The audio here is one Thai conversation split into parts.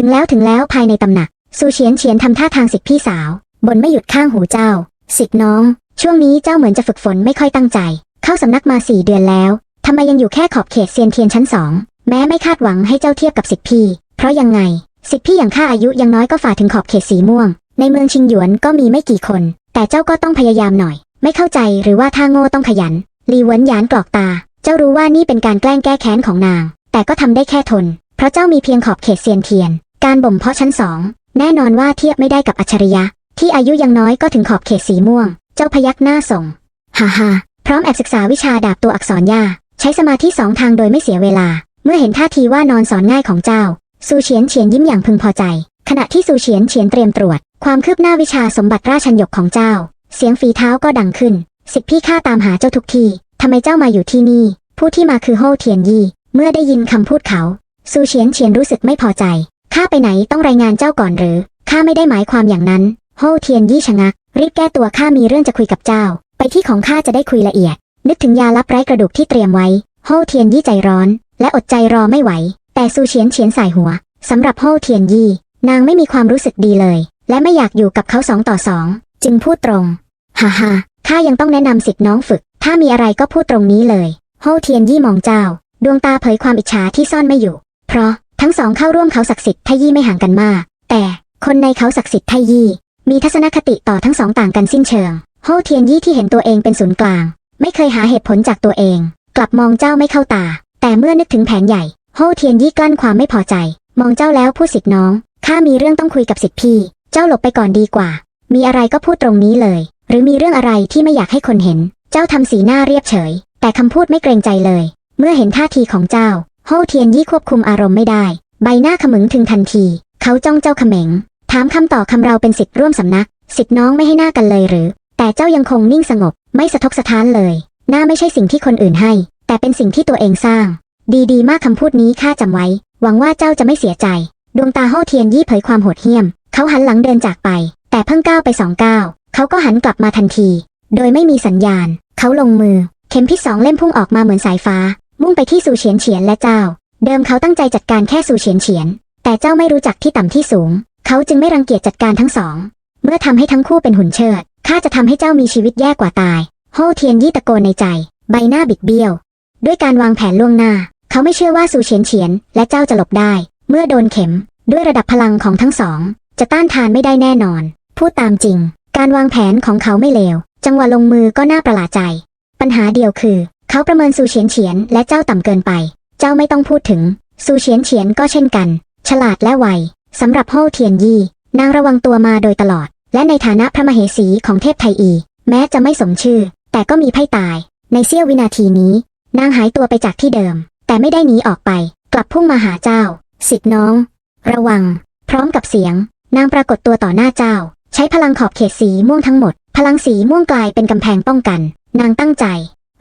ถึงแล้วถึงแล้วภายในตำหนักซูเฉียนเฉียนทำท่าทางสิทธิพี่สาว บนไม่หยุดข้างหูเจ้า สิทธิน้อง ช่วงนี้เจ้าเหมือนจะฝึกฝนไม่ค่อยตั้งใจ เข้าสำนักมาสี่เดือนแล้วทำไมยังอยู่แค่ขอบเขตเซียนเทียนชั้นสองแม้ไม่คาดหวังให้เจ้าเทียบกับสิทธิพี่ เพราะยังไง สิทธิพี่อย่างข้าอายุยังน้อยก็ฝ่าถึงขอบเขตสีม่วง ในเมืองชิงหยวนก็มีไม่กี่คน แต่เจ้าก็ต้องพยายามหน่อย ไม่เข้าใจหรือว่าถ้าโง่ต้องขยันลีเวินหยานกรอกตา เจ้ารู้ว่านี่เป็นการแกล้งแก้แค้นของนาง แต่ก็ทำได้แค่ทน เพราะเจ้ามีเพียงขอบเขตเซียนเทียน การบ่มเพาะชั้นสองแน่นอนว่าเทียบไม่ได้กับอัจฉริยะ ที่อายุยังน้อยก็ถึงขอบเขตสีม่วง เจ้าพยักหน้าส่งฮ่าฮ่าพร้อมแอบศึกษาวิชาดาบตัวอักษรย่าใช้สมาธิสองทางโดยไม่เสียเวลา เมื่อเห็นท่าทีว่านอนสอนง่ายของเจ้าซูเฉียนเฉียนยิ้มอย่างพึงพอใจ ขณะที่ซูเฉียนเฉียนเตรียมตรวจ ความคืบหน้าวิชาสมบัติราชันยกของเจ้า เสียงฝีเท้าก็ดังขึ้น สิทธิพี่ข้าตามหาเจ้าทุกทีทำไมเจ้ามาอยู่ที่นี่ ผู้ที่มาคือโฮเทียนยี่ เมื่อได้ยินคำพูดเขาซูเฉียนเฉียนรู้สึกไม่พอใจ ข้าไปไหนต้องรายงานเจ้าก่อนหรือ ข้าไม่ได้หมายความอย่างนั้น โฮเทียนยี่ชะงัก รีบแก้ตัวข้ามีเรื่องจะคุยกับเจ้า ไปที่ของข้าจะได้คุยละเอียด นึกถึงยาลับไร้กระดูกที่เตรียมไว้ โฮเทียนยี่ใจร้อน และอดใจรอไม่ไหว แต่ซูเฉียนเฉียนสายหัว สำหรับโฮเทียนยี่ นางไม่มีความรู้สึกดีเลย และไม่อยากอยู่กับเขาสองต่อสอง จึงพูดตรง ฮ่าฮ่าข้ายังต้องแนะนำสิทธิ์น้องฝึก ถ้ามีอะไรก็พูดตรงนี้เลย โฮเทียนยี่มองเจ้า ดวงตาเผยความอิจฉาที่ซ่อนไม่อยู่ เพราะ ทั้งสองเข้าร่วมเขาศักดิ์สิทธิ์ไทยี่ไม่ห่างกันมาก แต่คนในเขาศักดิ์สิทธิ์ไทยี่ มีทัศนคติต่อทั้งสองต่างกันสิ้นเชิงโฮเทียนยี่ที่เห็นตัวเองเป็นศูนย์กลาง ไม่เคยหาเหตุผลจากตัวเอง กลับมองเจ้าไม่เข้าตา แต่เมื่อนึกถึงแผนใหญ่โฮเทียนยี่กลั้นความไม่พอใจ มองเจ้าแล้วพูดสิทธิ์น้องข้ามีเรื่องต้องคุยกับสิทธิพี่ เจ้าหลบไปก่อนดีกว่า มีอะไรก็พูดตรงนี้เลย หรือมีเรื่องอะไรที่ไม่อยากให้คนเห็น เจ้าทำสีหน้าเรียบเฉย แต่คำพูดไม่เกรงใจเลย เมื่อเห็นท่าทีของเจ้า โฮเทียนยี่ควบคุมอารมณ์ไม่ได้ ใบหน้าขมึงถึงทันที เขาจ้องเจ้าเขม็ง ถามคำต่อคำเราเป็นสิทธิ์ร่วมสำนัก สิทธิ์น้องไม่ให้หน้ากันเลยหรือ แต่เจ้ายังคงนิ่งสงบ ไม่สะทกสะท้านเลย หน้าไม่ใช่สิ่งที่คนอื่นให้ แต่เป็นสิ่งที่ตัวเองสร้าง ดีๆมากคำพูดนี้ข้าจำไว้ หวังว่าเจ้าจะไม่เสียใจ ดวงตาโฮเทียนยี่เผยความโหดเหี้ยม เขาหันหลังเดินจากไป แต่เพิ่งก้าวไปสองก้าว เขาก็หันกลับมาทันที โดยไม่มีสัญญาณ เขาลงมือ เข็มพิษสองเล่มพุ่งออกมาเหมือนสายฟ้า มุ่งไปที่ซูเฉียนเฉียนและเจ้า เดิมเขาตั้งใจจัดการแค่ซูเฉียนเฉียน แต่เจ้าไม่รู้จักที่ต่ำที่สูง เขาจึงไม่รังเกียจจัดการทั้งสอง เมื่อทำให้ทั้งคู่เป็นหุ่นเชิดข้าจะทำให้เจ้ามีชีวิตแย่กว่าตายโฮเทียนยี่ตะโกนในใจ ใบหน้าบิดเบี้ยว ด้วยการวางแผนล่วงหน้า เขาไม่เชื่อว่าซูเฉียนเฉียน และเจ้าจะหลบได้ เมื่อโดนเข็ม ด้วยระดับพลังของทั้งสอง จะต้านทานไม่ได้แน่นอน พูดตามจริง การวางแผนของเขาไม่เลวจังหวะลงมือก็น่าประหลาดใจ ปัญหาเดียวคือ เขาประเมินซูเฉียนเฉียนและเจ้าต่ำเกินไป เจ้าไม่ต้องพูดถึงซูเฉียนเฉียนก็เช่นกัน ฉลาดและไวสำหรับโฮเทียนยี่ นางระวังตัวมาโดยตลอด และในฐานะพระมเหสีของเทพไทยอี แม้จะไม่สมชื่อ แต่ก็มีไพ่ตาย ในเสี้ยววินาทีนี้ นางหายตัวไปจากที่เดิม แต่ไม่ได้หนีออกไป กลับพุ่งมาหาเจ้า สิทธิน้อง ระวัง พร้อมกับเสียง นางปรากฏตัวต่อหน้าเจ้า ใช้พลังขอบเขตสีม่วงทั้งหมด พลังสีม่วงกลายเป็นกำแพงป้องกัน นางตั้งใจ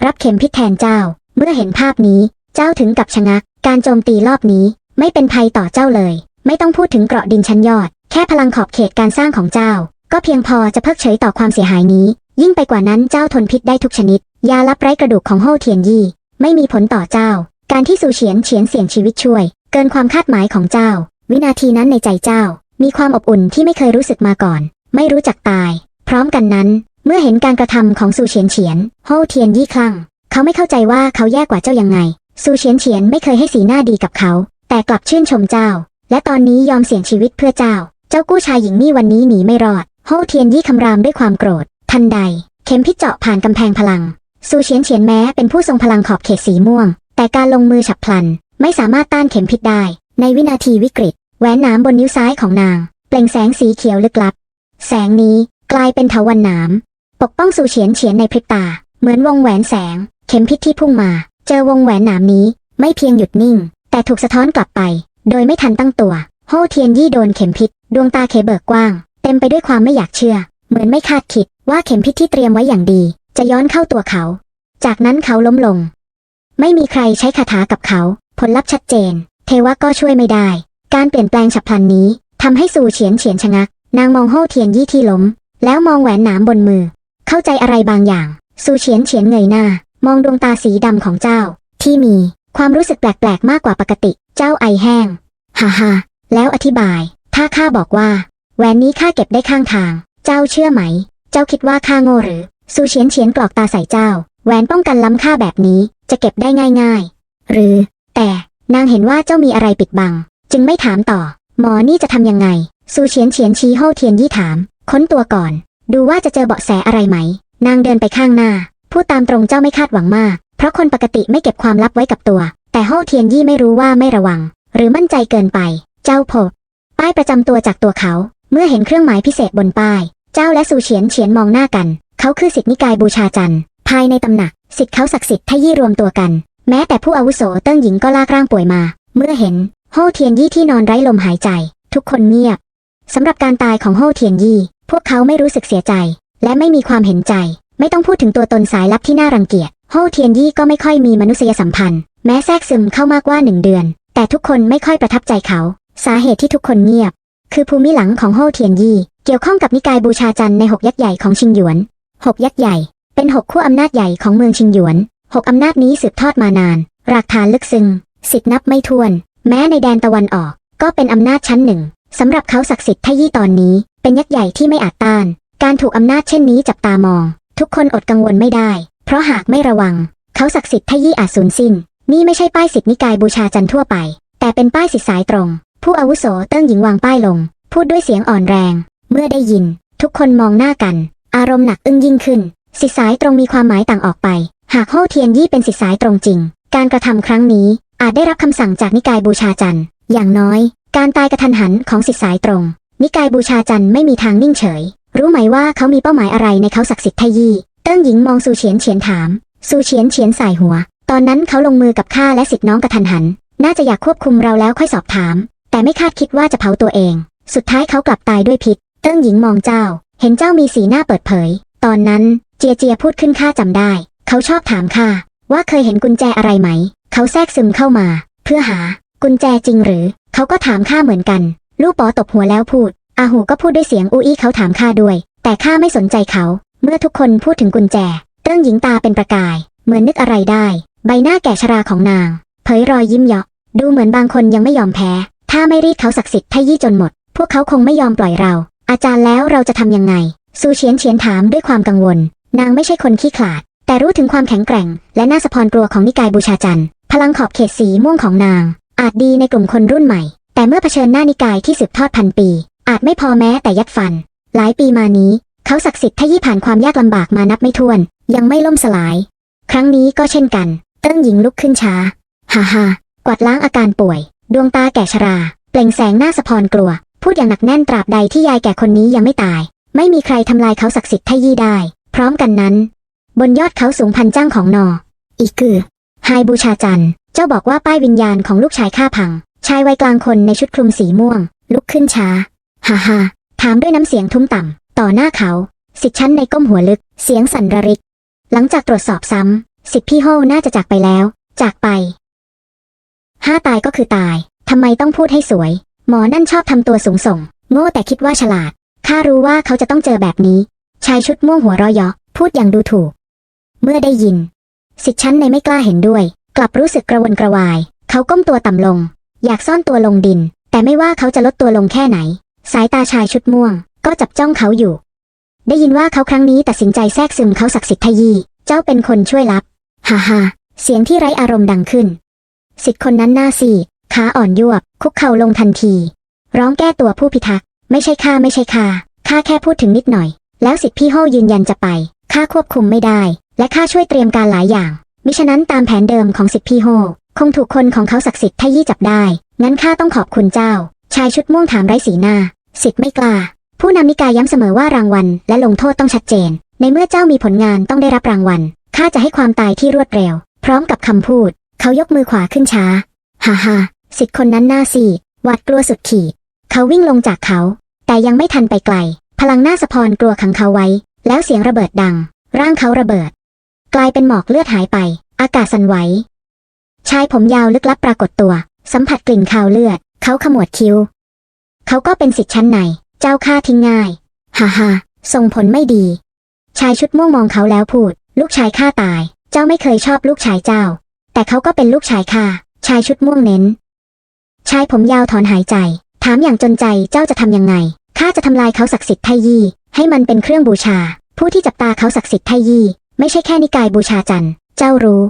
รับเข็มพิษแทนเจ้า เมื่อเห็นภาพนี้ เจ้าถึงกับชะงัก การโจมตีรอบนี้ ไม่เป็นภัยต่อเจ้าเลย ไม่ต้องพูดถึงเกราะดินชั้นยอด แค่พลังขอบเขตการสร้างของเจ้า ก็เพียงพอจะเพิกเฉยต่อความเสียหายนี้ ยิ่งไปกว่านั้นเจ้าทนพิษได้ทุกชนิด ยาลับไร้กระดูกของโฮเทียนยี่ ไม่มีผลต่อเจ้า การที่ซูเฉียนเฉียนเสี่ยงชีวิตช่วย เกินความคาดหมายของเจ้า วินาทีนั้นในใจเจ้า มีความอบอุ่นที่ไม่เคยรู้สึกมาก่อน ไม่รู้จักตาย พร้อมกันนั้น เมื่อเห็นการกระทำของซูเฉียนเฉียนโฮเทียนยี่คลั่ง เขาไม่เข้าใจว่าเขาแย่กว่าเจ้ายังไงซูเฉียนเฉียนไม่เคยให้สีหน้าดีกับเขา แต่กลับชื่นชมเจ้า และตอนนี้ยอมเสี่ยงชีวิตเพื่อเจ้า เจ้ากู้ชายหญิงนี่วันนี้หนีไม่รอดโฮเทียนยี่คำรามด้วยความโกรธ ทันใด เข็มพิษเจาะผ่านกำแพงพลังซูเฉียนเฉียนแม้เป็นผู้ทรงพลังขอบเขตสีม่วง แต่การลงมือฉับพลัน ไม่สามารถต้านเข็มพิษได้ ในวินาทีวิกฤตแหวนนามบนนิ้วซ้ายของนาง เปล่งแสงสีเขียวลึกลับ แสงนี้กลายเป็นเถาวันนาม ปกป้องซูเฉียนเฉียนในพริบตา เหมือนวงแหวนแสง เข็มพิษที่พุ่งมา เจอวงแหวนหนามนี้ ไม่เพียงหยุดนิ่ง แต่ถูกสะท้อนกลับไป โดยไม่ทันตั้งตัวโฮเทียนยี่โดนเข็มพิษ ดวงตาเคเบิกกว้าง เต็มไปด้วยความไม่อยากเชื่อ เหมือนไม่คาดคิดว่าเข็มพิษที่เตรียมไว้อย่างดี จะย้อนเข้าตัวเขา จากนั้นเขาล้มลง ไม่มีใครใช้คาถากับเขา ผลลัพธ์ชัดเจน เทวะก็ช่วยไม่ได้ การเปลี่ยนแปลงฉับพลันนี้ทำให้สู่เฉียนเฉียนชะงัก นางมองโฮเทียนยี่ที่ล้ม แล้วมองแหวนหนามบนมือ เข้าใจอะไรบางอย่างสู่เฉียนเฉียนเงยหน้า มองดวงตาสีดำของเจ้า ที่มีความรู้สึกแปลกๆ มากกว่าปกติ เจ้าไอแห้ง ฮ่าฮ่าแล้วอธิบาย ถ้าข้าบอกว่า แหวนนี้ข้าเก็บได้ข้างทาง เจ้าเชื่อไหม เจ้าคิดว่าข้าโง่หรือ ซูเฉียนเฉียนกรอกตาใส่เจ้า แหวนป้องกันล้ำค่าแบบนี้จะเก็บได้ง่ายๆ หรือ แต่นางเห็นว่าเจ้ามีอะไรปิดบัง จึงไม่ถามต่อ หมอนี่จะทำยังไง ซูเฉียนเฉียนชี้โฮเทียนยี่ถาม ค้นตัวก่อน ดูว่าจะเจอเบาะแสอะไรไหม นางเดินไปข้างหน้า พูดตามตรงเจ้าไม่คาดหวังมาก เพราะคนปกติไม่เก็บความลับไว้กับตัว แต่โฮเทียนยี่ไม่รู้ว่าไม่ระวัง หรือมั่นใจเกินไป เจ้าพบป้ายประจำตัวจากตัวเขา เมื่อเห็นเครื่องหมายพิเศษบนป้าย เจ้าและซูเฉียนเฉียนมองหน้ากัน เขาคือสิทธินิกายบูชาจันทร์ภายในตำหนัก สิทธิเขาศักดิ์สิทธิ์ทยี่รวมตัวกัน แม้แต่ผู้อาวุโสเติ้งหญิงก็ลากร่างป่วยมา เมื่อเห็นโฮเทียนยี่ที่นอนไร้ลมหายใจ ทุกคนเงียบสำหรับการตายของโฮเทียนยี่ พวกเขาไม่รู้สึกเสียใจ และไม่มีความเห็นใจ ไม่ต้องพูดถึงตัวตนสายลับที่น่ารังเกียจโฮเทียนยี่ก็ไม่ค่อยมีมนุษยสัมพันธ์ แม้แทรกซึมเข้ามากว่าหนึ่งเดือน แต่ทุกคนไม่ค่อยประทับใจเขา สาเหตุที่ทุกคนเงียบ คือภูมิหลังของโฮเทียนยี่ เกี่ยวข้องกับนิกายบูชาจันในหกยักษ์ใหญ่ของชิงหยวนหกยักษ์ใหญ่ เป็นหกขั้วอำนาจใหญ่ของเมืองชิงหยวนหกอำนาจนี้สืบทอดมานาน รากฐานลึกซึ้งสิทธินับไม่ถ้วน แม้ในแดนตะวันออก ก็เป็นอำนาจชั้นหนึ่ง สำหรับเขาศักดิ์สิทธิ์ทยี่ตอนนี้ เป็นยักษ์ใหญ่ที่ไม่อาจต้าน การถูกอำนาจเช่นนี้จับตามอง ทุกคนอดกังวลไม่ได้ เพราะหากไม่ระวัง เขาศักดิ์สิทธิ์ทยี่อาจสูญสิ้น นี่ไม่ใช่ป้ายสิทธินิกายบูชาจันทั่วไป แต่เป็นป้ายสิทธิสายตรง ผู้อาวุโสเติ้งหญิงวางป้ายลง พูดด้วยเสียงอ่อนแรง เมื่อได้ยิน ทุกคนมองหน้ากัน อารมณ์หนักอึ้งยิ่งขึ้น สิทธิสายตรงมีความหมายต่างออกไป หากโฮเทียนยี่เป็นสิทธิสายตรงจริง การกระทำครั้งนี้อาจได้รับคำสั่งจากนิกายบูชาจันอย่างน้อย การตายกระทันหันของสิทธิสายตรง นิกายบูชาจันไม่มีทางนิ่งเฉย รู้ไหมว่าเขามีเป้าหมายอะไรในเขาศักดิ์สิทธิ์ไทยี่ เติ้งหญิงมองซูเฉียนเฉียนถามซูเฉียนเฉียนสายหัว ตอนนั้นเขาลงมือกับข้าและสิทธิน้องกระทันหัน น่าจะอยากควบคุมเราแล้วค่อยสอบถาม แต่ไม่คาดคิดว่าจะเผาตัวเอง สุดท้ายเขากลับตายด้วยพิษ เติ้งหญิงมองเจ้า เห็นเจ้ามีสีหน้าเปิดเผย ตอนนั้นเจียเจียพูดขึ้นข้าจำได้ เขาชอบถามข้าว่าเคยเห็นกุญแจอะไรไหม เขาแทรกซึมเข้ามา เพื่อหา กุญแจจริงหรือ เขาก็ถามข้าเหมือนกัน ลูกปอตบหัวแล้วพูด อาหูก็พูดด้วยเสียงอู้อี้เขาถามข้าด้วย แต่ข้าไม่สนใจเขา เมื่อทุกคนพูดถึงกุญแจ เติ้งหญิงตาเป็นประกาย เหมือนนึกอะไรได้ ใบหน้าแก่ชราของนาง เผยรอยยิ้มเยาะ ดูเหมือนบางคนยังไม่ยอมแพ้ ถ้าไม่รีดเขาศักดิ์สิทธิ์ทยี่จนหมด พวกเขาคงไม่ยอมปล่อยเรา อาจารย์แล้วเราจะทำยังไง ซูเฉียนเฉียนถามด้วยความกังวล นางไม่ใช่คนขี้ขลาด แต่รู้ถึงความแข็งแกร่ง และน่าสะพรกลัวของนิกายบูชาจันทร์พลังขอบเขตสีม่วงของนาง อาจดีในกลุ่มคนรุ่นใหม่ แต่เมื่อเผชิญหน้านิกายที่สืบทอดพันปี อาจไม่พอแม้แต่ยัดฟัน หลายปีมานี้ เขาศักดิ์สิทธิ์ทยี่ผ่านความยากลำบากมานับไม่ถ้วน ยังไม่ล่มสลาย ครั้งนี้ก็เช่นกัน เติ้งหญิงลุกขึ้นช้าฮ่าฮ่ากวาดล้างอาการป่วย ดวงตาแก่ชรา เปล่งแสงหน้าสะพรกลัว พูดอย่างหนักแน่นตราบใดที่ยายแก่คนนี้ยังไม่ตาย ไม่มีใครทำลายเขาศักดิ์สิทธิ์ทยี่ได้ พร้อมกันนั้น บนยอดเขาสูงพันจ้างของนอ อีกคือไฮบูชาจันทร์ เจ้าบอกว่าป้ายวิญญาณของลูกชายข้าพัง ชายวัยกลางคนในชุดคลุมสีม่วง ลุกขึ้นช้า ฮ่าฮ่าถามด้วยน้ำเสียงทุ้มต่ำ ต่อหน้าเขา สิทธิ์ชั้นในก้มหัวลึก เสียงสั่นระริก หลังจากตรวจสอบซ้ำ สิทธิ์พี่โฮน่าจะจากไปแล้ว จากไป ห้าตายก็คือตาย ทำไมต้องพูดให้สวย หมอนั่นชอบทำตัวสูงส่ง โง่แต่คิดว่าฉลาด ข้ารู้ว่าเขาจะต้องเจอแบบนี้ ชายชุดม่วงหัวรอยเยาะพูดอย่างดูถูก เมื่อได้ยิน สิทธิ์ชั้นในไม่กล้าเห็นด้วย กลับรู้สึกกระวนกระวาย เขาก้มตัวต่ำลง อยากซ่อนตัวลงดิน แต่ไม่ว่าเขาจะลดตัวลงแค่ไหน สายตาชายชุดม่วง ก็จับจ้องเขาอยู่ ได้ยินว่าเขาครั้งนี้ตัดสินใจแทรกซึมเขาศักดิ์สิทธิ์ทยี เจ้าเป็นคนช่วยลับฮ่าฮ่าเสียงที่ไร้อารมณ์ดังขึ้น สิทธิ์คนนั้นหน้าซีขาอ่อนยวบ คุกเข่าลงทันที ร้องแก้ตัวผู้พิทักษ์ไม่ใช่ข้าไม่ใช่ข้าข้าแค่พูดถึงนิดหน่อย แล้วสิทธิ์พี่โฮยืนยันจะไปข้าควบคุมไม่ได้ และข้าช่วยเตรียมการหลายอย่าง มิฉะนั้นตามแผนเดิมของสิทธิพี่โฮ คงถูกคนของเขาศักดิ์สิทธิ์ทยี่จับได้ งั้นข้าต้องขอบคุณเจ้า ชายชุดม่วงถามไร้สีหน้า สิทธิ์ไม่กล้า ผู้นำนิกายย้ำเสมอว่ารางวัลและลงโทษต้องชัดเจน ในเมื่อเจ้ามีผลงานต้องได้รับรางวัล ข้าจะให้ความตายที่รวดเร็ว พร้อมกับคำพูด เขายกมือขวาขึ้นช้า ฮ่าฮ่าสิทธิ์คนนั้นหน้าซีดหวาดกลัวสุดขีด เขาวิ่งลงจากเขา แต่ยังไม่ทันไปไกล พลังหน้าสะพรกลัวขังเขาไว้ แล้วเสียงระเบิดดัง ร่างเขาระเบิด กลายเป็นหมอกเลือดหายไป อากาศสั่นไหว ชายผมยาวลึกลับปรากฏตัว สัมผัสกลิ่นคาวเลือด เขาขมวดคิ้ว เขาก็เป็นสิทธิ์ชั้นใน เจ้าฆ่าทิ้งง่าย ฮ่าฮ่าส่งผลไม่ดี ชายชุดม่วงมองเขาแล้วพูด ลูกชายข้าตาย เจ้าไม่เคยชอบลูกชายเจ้า แต่เขาก็เป็นลูกชายข้า ชายชุดม่วงเน้น ชายผมยาวถอนหายใจถถามอย่างจนใจ เจ้าจะทำยังไง ข้าจะทำลายเขาศักดิ์สิทธิ์ไทยี่ ให้มันเป็นเครื่องบูชา ผู้ที่จับตาเขาศักดิ์สิทธิ์ไทยี่ ไม่ใช่แค่นิกายบูชาจันทร์ เจ้ารู้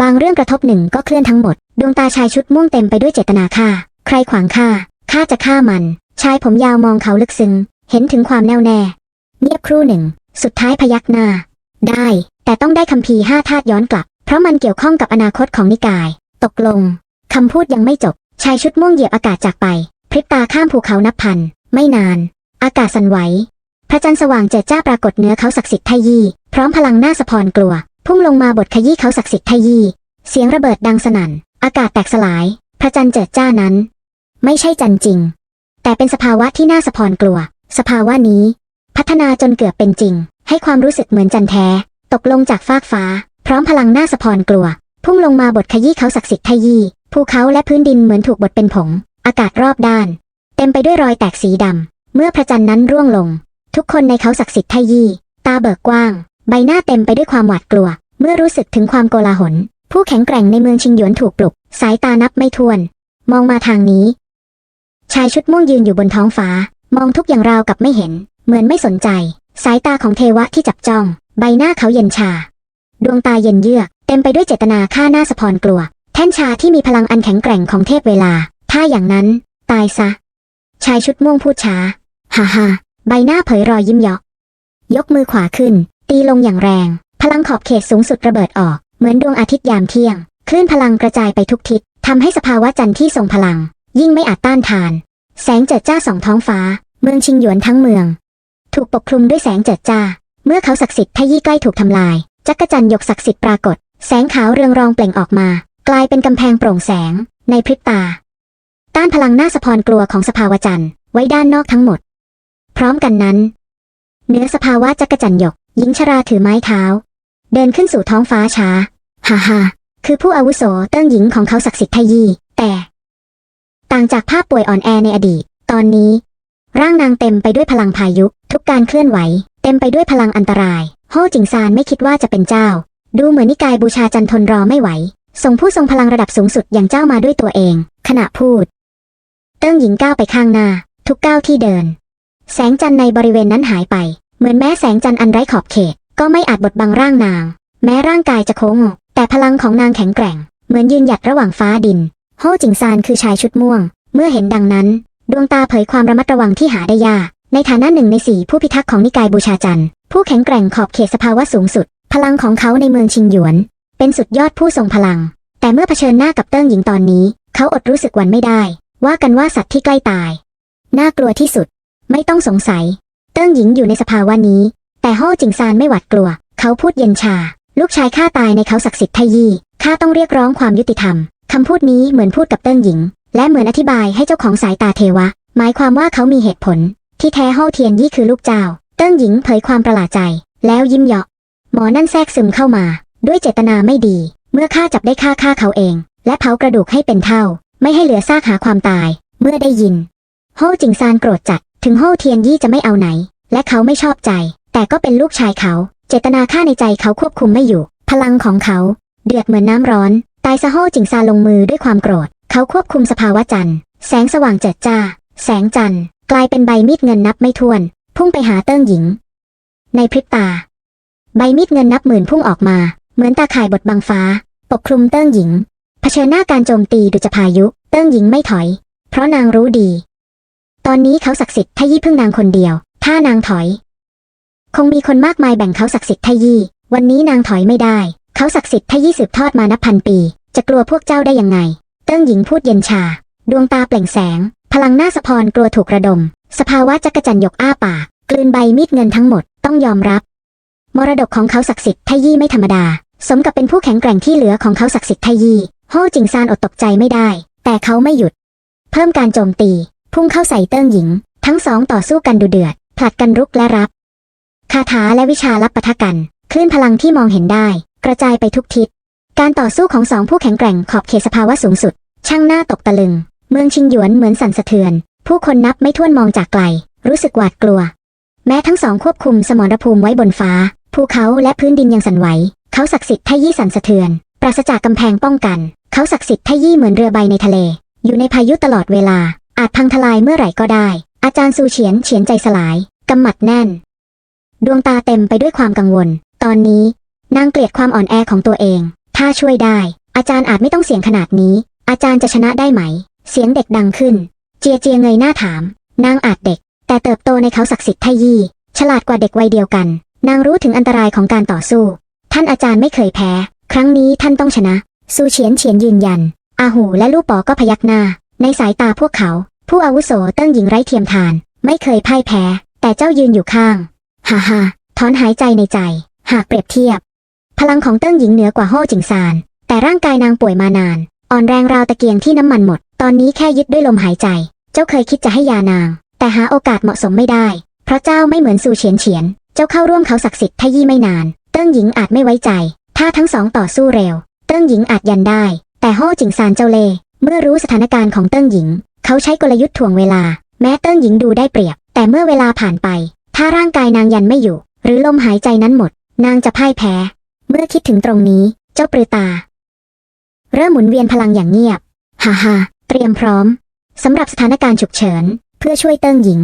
บางเรื่องกระทบหนึ่งก็เคลื่อนทั้งหมด ดวงตาชายชุดม่วงเต็มไปด้วยเจตนาฆ่า ใครขวางฆ่าข้าจะฆ่ามัน ชายผมยาวมองเขาลึกซึ้ง เห็นถึงความแน่วแน่ เงียบครู่หนึ่ง สุดท้ายพยักหน้า ได้ แต่ต้องได้คำพีห้าธาตุย้อนกลับ เพราะมันเกี่ยวข้องกับอนาคตของนิกาย ตกลงคำพูดยังไม่จบ ชายชุดม่วงเหยียบอากาศจากไป พริบตาข้ามภูเขานับพัน ไม่นาน อากาศสั่นไหว พระจันทร์สว่างเจิดจ้าปรากฏเนื้อเขาศักดิ์สิทธิ์ไทยี่ พร้อมพลังหน้าสะพรกลัว พุ่งลงมาบทขยี้เขาศักดิ์สิทธิ์ไทยี เสียงระเบิดดังสนั่น อากาศแตกสลาย พระจันทร์เจิดจ้านั้น ไม่ใช่จันทร์จริง แต่เป็นสภาวะที่น่าสะพรกลัว สภาวะนี้ พัฒนาจนเกือบเป็นจริง ให้ความรู้สึกเหมือนจันทร์แท้ ตกลงจากฟากฟ้า พร้อมพลังหน้าสะพรกลัว พุ่งลงมาบทขยี้เขาศักดิ์สิทธิ์ไทยีภูเขาและพื้นดินเหมือนถูกบดเป็นผง อากาศรอบด้าน เต็มไปด้วยรอยแตกสีดำเมื่อพระจันทร์นั้นร่วงลง ทุกคนในเขาศักดิ์สิทธิ์ไทยี ตาเบิกกว้าง ใบหน้าเต็มไปด้วยความหวาดกลัว เมื่อรู้สึกถึงความโกลาหล ผู้แข็งแกร่งในเมืองชิงหยวนถูกปลุก สายตานับไม่ถ้วน มองมาทางนี้ ชายชุดม่วงยืนอยู่บนท้องฟ้า มองทุกอย่างราวกับไม่เห็น เหมือนไม่สนใจ สายตาของเทวะที่จับจ้อง ใบหน้าเขาเย็นชา ดวงตาเย็นเยือก เต็มไปด้วยเจตนาฆ่าหน้าสะพรกลัว แท่นชาที่มีพลังอันแข็งแกร่งของเทพเวลา ถ้าอย่างนั้น ตายซะ ชายชุดม่วงพูดช้า ฮ่าฮ่าใบหน้าเผยรอยยิ้มเยาะยกมือขวาขึ้น ตีลงอย่างแรง พลังขอบเขตสูงสุดระเบิดออก เหมือนดวงอาทิตย์ยามเที่ยง คลื่นพลังกระจายไปทุกทิศทำให้สภาวะจันทร์ที่ทรงพลัง ยิ่งไม่อาจต้านทาน แสงเจิดจ้าสองท้องฟ้า เมืองชิงหยวนทั้งเมือง ถูกปกคลุมด้วยแสงเจิดจ้า เมื่อเขาศักดิ์สิทธิ์ทยี่ใกล้ถูกทำลาย จักรจันทร์ยกศักดิ์สิทธิ์ปรากฏ แสงขาวเรืองรองเปล่งออกมา กลายเป็นกำแพงโปร่งแสง ในพริบตา ต้านพลังหน้าสะพรกลัวของสภาวะจันทร์ไว้ด้านนอกทั้งหมด พร้อมกันนั้น เนื้อสภาวะจักรจันทร์ยก หญิงชราถือไม้เท้า เดินขึ้นสู่ท้องฟ้าช้า ฮ่าฮ่าคือผู้อาวุโสเติ้งหญิงของเขาศักดิ์สิทธิ์ไทยี่แต่ ต่างจากภาพป่วยอ่อนแอในอดีต ตอนนี้ ร่างนางเต็มไปด้วยพลังพายุ ทุกการเคลื่อนไหว เต็มไปด้วยพลังอันตรายโฮจิงซานไม่คิดว่าจะเป็นเจ้า ดูเหมือนนิกายบูชาจันทนรอไม่ไหว ส่งผู้ทรงพลังระดับสูงสุดอย่างเจ้ามาด้วยตัวเอง ขณะพูด เติ้งหญิงก้าวไปข้างหน้า ทุกก้าวที่เดิน แสงจันทร์ในบริเวณนั้นหายไป เหมือนแม้แสงจันทร์อันไร้ขอบเขต ก็ไม่อาจบดบังร่างนาง แม้ร่างกายจะโค้งงอแต่พลังของนางแข็งแกร่ง เหมือนยืนหยัดระหว่างฟ้าดินโฮจิงซานคือชายชุดม่วง เมื่อเห็นดังนั้น ดวงตาเผยความระมัดระวังที่หาได้ยากในฐานะหนึ่งในสี่ผู้พิทักษ์ของนิกายบูชาจันทร์ผู้แข็งแกร่งขอบเขตสภาวะสูงสุด พลังของเขาในเมืองชิงหยวน เป็นสุดยอดผู้ทรงพลัง แต่เมื่อเผชิญหน้ากับเติ้งหญิงตอนนี้ เขาอดรู้สึกหวันไม่ได้ ว่ากันว่าสัตว์ที่ใกล้ตาย น่ากลัวที่สุด ไม่ต้องสงสัย เติ้งหญิงอยู่ในสภาวะนี้ แต่โฮจิงซานไม่หวาดกลัว เขาพูดเย็นชา ลูกชายข้าตายในเขาศักดิ์สิทธิ์ไทยี่ข้าต้องเรียกร้องความยุติธรรมคำพูดนี้เหมือนพูดกับเติ้งหญิง และเหมือนอธิบายให้เจ้าของสายตาเทวะ หมายความว่าเขามีเหตุผล ที่แท้โฮเทียนยี่คือลูกเจ้า เติ้งหญิงเผยความประหลาดใจ แล้วยิ้มเยาะหมอนั่นแทรกซึมเข้ามา ด้วยเจตนาไม่ดี เมื่อข้าจับได้ฆ่าฆ่าเขาเอง และเผากระดูกให้เป็นเท่า ไม่ให้เหลือซากหาความตาย เมื่อได้ยินโฮจิงซานโกรธจัด ถึงโฮเทียนยี่จะไม่เอาไหน และเขาไม่ชอบใจ แต่ก็เป็นลูกชายเขา เจตนาฆ่าในใจเขาควบคุมไม่อยู่ พลังของเขา เดือดเหมือนน้ำร้อน ตายซะโฮจิงซาลงมือด้วยความโกรธ เขาควบคุมสภาวะจันทร์ แสงสว่างเจิดจ้า แสงจันทร์ กลายเป็นใบมีดเงินนับไม่ถ้วน พุ่งไปหาเติ้งหญิง ในพริบตา ใบมีดเงินนับหมื่นพุ่งออกมา เหมือนตาข่ายบดบังฟ้า ปกคลุมเติ้งหญิงเผชิญหน้าการโจมตีดุจพายุ เติ้งหญิงไม่ถอย เพราะนางรู้ดี ตอนนี้เขาศักดิ์สิทธิ์ถ้ายี่พึ่งนางคนเดียว ถ้านางถอย คงมีคนมากมายแบ่งเขาศักดิ์สิทธิ์ถ้ายี่ วันนี้นางถอยไม่ได้ เขาศักดิ์สิทธิ์ถ้ายี่สืบทอดมานับพันปี จะกลัวพวกเจ้าได้ยังไง เติ้งหญิงพูดเย็นชา ดวงตาเปล่งแสง พลังหน้าสะพรกลัวถูกระดม สภาวะจักรจันยกอ้าปากกลืนใบมีดเงินทั้งหมดต้องยอมรับ มรดกของเขาศักดิ์สิทธิ์ไทยี่ไม่ธรรมดา สมกับเป็นผู้แข็งแกร่งที่เหลือของเขาศักดิ์สิทธิ์ไทยี่โฮจิงซานอดตกใจไม่ได้ แต่เขาไม่หยุด เพิ่มการโจมตี พุ่งเข้าใส่เติ้งหญิง ทั้งสองต่อสู้กันดุเดือด ผลัดกันรุกและรับ คาถาและวิชาลับปะทะกัน คลื่นพลังที่มองเห็นได้ กระจายไปทุกทิศ การต่อสู้ของสองผู้แข็งแกร่งขอบเขตสภาวะสูงสุด ช่างหน้าตกตะลึง เมืองชิงหยวนเหมือนสั่นสะเทือน ผู้คนนับไม่ถ้วนมองจากไกล รู้สึกหวาดกลัว แม้ทั้งสองควบคุมสมรภูมิไว้บนฟ้า ภูเขาและพื้นดินยังสั่นไหว เขาศักดิ์สิทธิ์ไทยี่สั่นสะเทือน ปราศจากกำแพงป้องกัน เขาศักดิ์สิทธิ์ไทยี่เหมือนเรือใบในทะเล อยู่ในพายุตลอดเวลา อาจพังทลายเมื่อไหร่ก็ได้ อาจารย์ซูเฉียนเฉียนใจสลายกำหมัดแน่น ดวงตาเต็มไปด้วยความกังวล ตอนนี้ นางเกลียดความอ่อนแอของตัวเอง ถ้าช่วยได้ อาจารย์อาจไม่ต้องเสี่ยงขนาดนี้ อาจารย์จะชนะได้ไหม เสียงเด็กดังขึ้น เจียเจียเงยหน้าถาม นางอาจเด็ก แต่เติบโตในเขาศักดิ์สิทธิ์ไทยี่ ฉลาดกว่าเด็กวัยเดียวกัน นางรู้ถึงอันตรายของการต่อสู้ ท่านอาจารย์ไม่เคยแพ้ ครั้งนี้ท่านต้องชนะซูเฉียนเฉียนยืนยัน อาหูและลู่ปอก็พยักหน้า ในสายตาพวกเขา ผู้อาวุโสเติ้งหญิงไร้เทียมทาน ไม่เคยพ่ายแพ้ แต่เจ้ายืนอยู่ข้าง ฮ่าฮ่าถอนหายใจในใจ หากเปรียบเทียบ พลังของเติ้งหญิงเหนือกว่าโฮจิงซาน แต่ร่างกายนางป่วยมานาน อ่อนแรงราวตะเกียงที่น้ำมันหมด ตอนนี้แค่ยึดด้วยลมหายใจ เจ้าเคยคิดจะให้ยานาง แต่หาโอกาสเหมาะสมไม่ได้ เพราะเจ้าไม่เหมือนซูเฉียนเฉียน เจ้าเข้าร่วมเขาศักดิ์สิทธิ์ทยี่ไม่นาน เติ้งหญิงอาจไม่ไว้ใจ ถ้าทั้งสองต่อสู้เร็ว เติ้งหญิงอาจยันได้ แต่โฮจิงซานเจ้าเล่ เมื่อรู้สถานการณ์ของเติ้งหญิง เขาใช้กลยุทธ์ถ่วงเวลา แม้เติ้งหญิงดูได้เปรียบ แต่เมื่อเวลาผ่านไป ถ้าร่างกายนางยันไม่อยู่ หรือลมหายใจนั้นหมด นางจะพ่ายแพ้ เมื่อคิดถึงตรงนี้ เจ้าปรือตา เริ่มหมุนเวียนพลังอย่างเงียบ ฮ่าฮ่าเตรียมพร้อมสำหรับสถานการณ์ฉุกเฉิน เพื่อช่วยเติ้งหญิง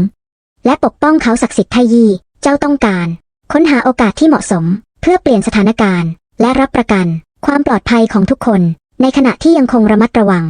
และปกป้องเขาศักดิ์สิทธิ์ไทยี่ เจ้าต้องการ ค้นหาโอกาสที่เหมาะสม เพื่อเปลี่ยนสถานการณ์ และรับประกัน ความปลอดภัยของทุกคน ในขณะที่ยังคงระมัดระวัง